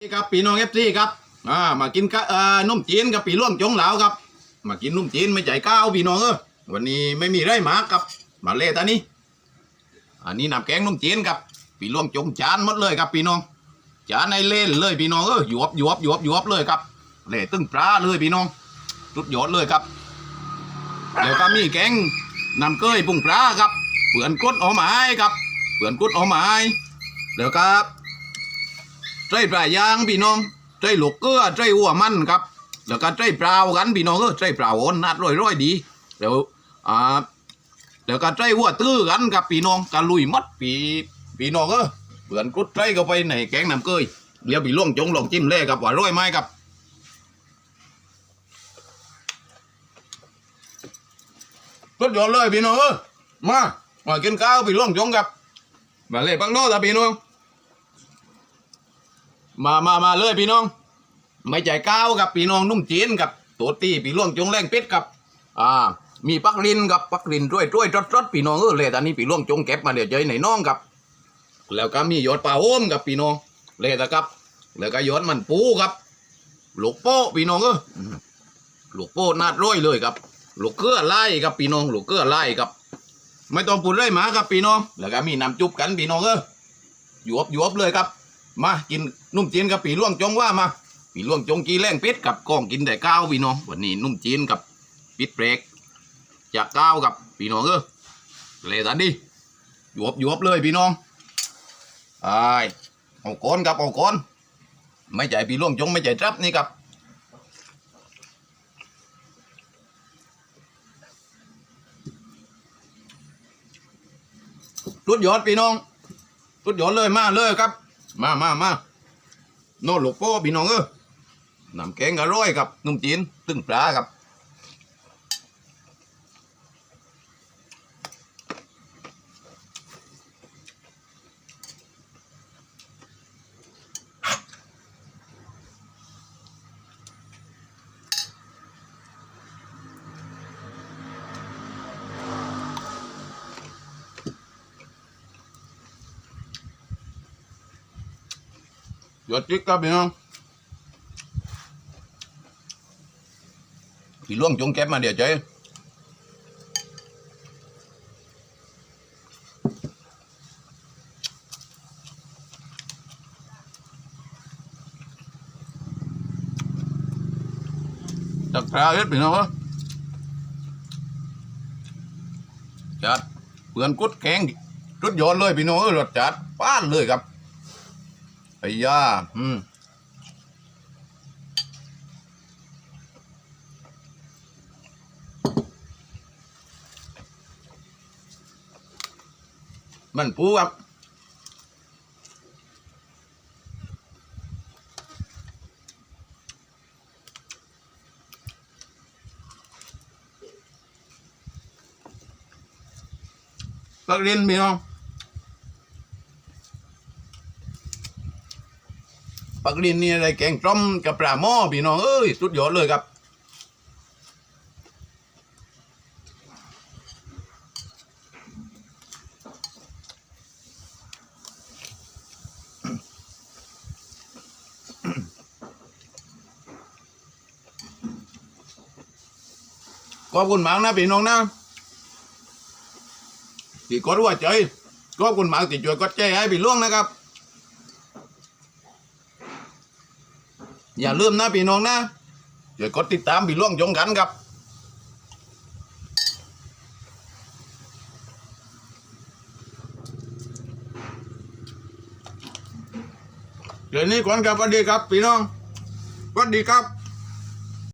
นี่ครับปีน้องเอฟซีครับอ่ามากินกะเอ่อนุ่มจีนกับปีล่วงจงเหลาครับ มากินนุ่มจีนไม่ใจก้าวพี่น้องเออวันนี้ไม่มีไรหมาครับ มาเล่ตานี้อันนี้น้ำแกงนุ่มจีนครับปีล่วงจงจานหมดเลยครับพี่น้องจานในเล่นเลยพี่น้องเออหยวบหยวบหยวบหยวบเลยครับเล่ตึ้งปลาเลยพี่น้องสุดยอดเลยครับแล้วก็มีแกงน้ำเกยปุ้งปลาครับเปื่อนกดเอาไม้ครับเปื่อนกดเอาไม้แล้วก็ ใจปลายางพี่น้องใจหลกเกลือใจหัวมันครับ แล้วก็ใจเปล่ากันพี่น้องเออใจเปล่าโอนนัดร้อยร้อยดีเดี๋ยวอ่าแล้วก็ใจหัวตื้อกันกับพี่น้องกันลุยมัดปีพี่น้องเออเปือนกุดใจเข้าไปในแกงน้ำเกยเดี๋ยวพี่ล่วงจงลองจิ้มเล่กับว่าร้อยไหมครับสุดยอดเลยพี่น้องเออมามากินข้าวพี่ล่วงจงกับมาเลยปังโน้ตพี่น้อง มามามาเลยพี่น้อง ไม่ใจก้าวกับพี่น้องนุ่มจีนกับตัวตีพี่ล่วงจงแรงเป็ดกับ อ่า มีปักลินกับปักลินด้วยด้วยรสรสพี่น้องเออเลยตอนนี้พี่ล่วงจงเก็บมาเดี๋ยวเจอในน้องกับ แล้วก็มียอดปลาโอมกับพี่น้องเลยนะครับ แล้วก็ยอดมันปูครับลูกโป้พี่น้องเออลูกโป้นาดร้อยเลยครับลูกเกลือไล่ครับพี่น้องลูกเกลือไล่ครับ ไม่ต้องพูดเลยหมาครับพี่น้องแล้วก็มีน้ำจุบกันพี่น้องเออหยวบหยวบเลยครับ มากินนุ่มจีนกับปีล่วงจงว่ามาปีล่วงจงกีแรงเป็ดกับกล้องกินแต่ก้าวพี่น้องวันนี้นุ่มจีนกับปิดเบรกจากก้าวกับพี่น้องเออเลยทันดิหยวบหยวบเลยพี่น้องไอ้เอาก้อนกับเอาก้อนไม่ใจปีล่วงจงไม่ใจจับนี่ครับรุดยอดพี่น้องสุดยอดเลยมาเลยครับ มามามาโน่หลกโป้พี่น้องเออน้ำแกงอร่อยครับนุ่มจีนตึ้งปลาครับ ยอดจิ๊กครับพี่น้องพี่ล่วงจงเก็บมาเดี๋ยวเจ๊ตักปลาเอ็ดพี่น้องจัดเปลือนกุดแข็งรุดยอดเลยพี่น้องเอ้ยรสจัดป้านเลยครับ ไอ้ย่าอืมมันปูครับปักเรียนพี่น้อง ปักลินนี่อะไรแกงต้มกับปลาหม้อพี่น้องเอ้ยสุดยอดเลยครับขอบคุณมากนะพี่น้องนะที่กดว่าใจขอบคุณมากที่ช่วยกดใจให้พี่ล่วงนะครับ อย่าลืมนะพี่น้องนะอย่ากดติดตามพี่ล่วงยงกันครับเดี๋ยวนี้ก่อนครับสวัสดีครับพี่น้องสวัสดีครับ